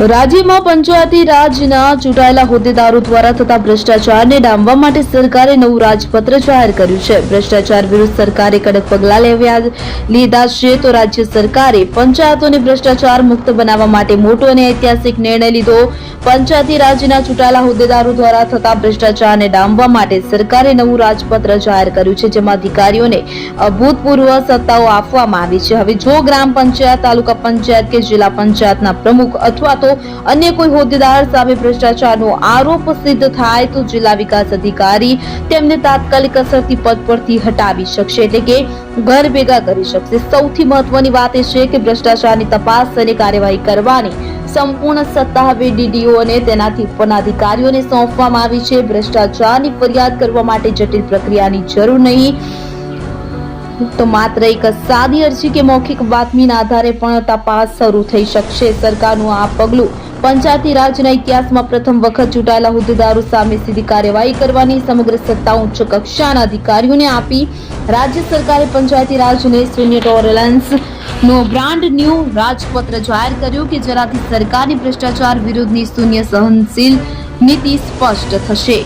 રાજ્યમાં પંચાયતી રાજના ચૂંટાયેલા હોદ્દેદારો દ્વારા થતા ભ્રષ્ટાચારને ડામવા માટે સરકારે નવું રાજપત્ર જાહેર કર્યું છે. ભ્રષ્ટાચાર વિરુદ્ધ સરકારે કડક પગલાં લેવ્યા લીધા છે તો રાજ્ય સરકારે પંચાયતોને ભ્રષ્ટાચાર મુક્ત બનાવવા માટે મોટો અને ઐતિહાસિક નિર્ણય લીધો. પંચાયતી રાજના ચૂંટાયેલા હોદ્દેદારો દ્વારા થતા ભ્રષ્ટાચારને ડામવા માટે સરકારે નવું રાજપત્ર જાહેર કર્યું છે, જેમાં અધિકારીઓને અભૂતપૂર્વ સત્તાઓ આપવામાં આવી છે. હવે જો ગ્રામ પંચાયત, તાલુકા પંચાયત કે જિલ્લા પંચાયતના પ્રમુખ અથવા તો અન્ય કોઈ હોદ્દેદાર સામે ભ્રષ્ટાચારનો આરોપ સિદ્ધ થાય તો જિલ્લા વિકાસ અધિકારી તેમને તાત્કાલિક અસરથી પદ પરથી હટાવી શકશે એટલે કે ઘર ભેગા કરી શકશે. સૌથી મહત્વની વાત એ છે કે ભ્રષ્ટાચારની તપાસ અને કાર્યવાહી કરવાની સંપૂર્ણ સત્તા હવે ડીડીઓ અને તેનાથી ઉપરના અધિકારીઓને સોંપવામાં આવી છે. ભ્રષ્ટાચારની ફરિયાદ કરવા માટે જટિલ પ્રક્રિયાની જરૂર નહીં. તો માત્ર એક સાદી અરજી કે મૌખિક બાતમીના આધારે પણ તપાસ શરૂ થઈ શકશે. સરકારનું આ પગલું પંચાયતી રાજના ઇતિહાસમાં પ્રથમ વખત ચૂંટાયેલા હોદ્દેદારો સામે સીધી કાર્યવાહી કરવાની સમગ્ર સત્તા ઉચ્ચ કક્ષાના અધિકારીઓને આપી. રાજ્ય સરકારે પંચાયતી રાજને શૂન્ય ટોલરન્સ નો બ્રાન્ડ ન્યૂ રાજપત્ર જાહેર કર્યું કે, જેનાથી સરકારની ભ્રષ્ટાચાર વિરુદ્ધની શૂન્ય સહનશીલ નીતિ સ્પષ્ટ થશે.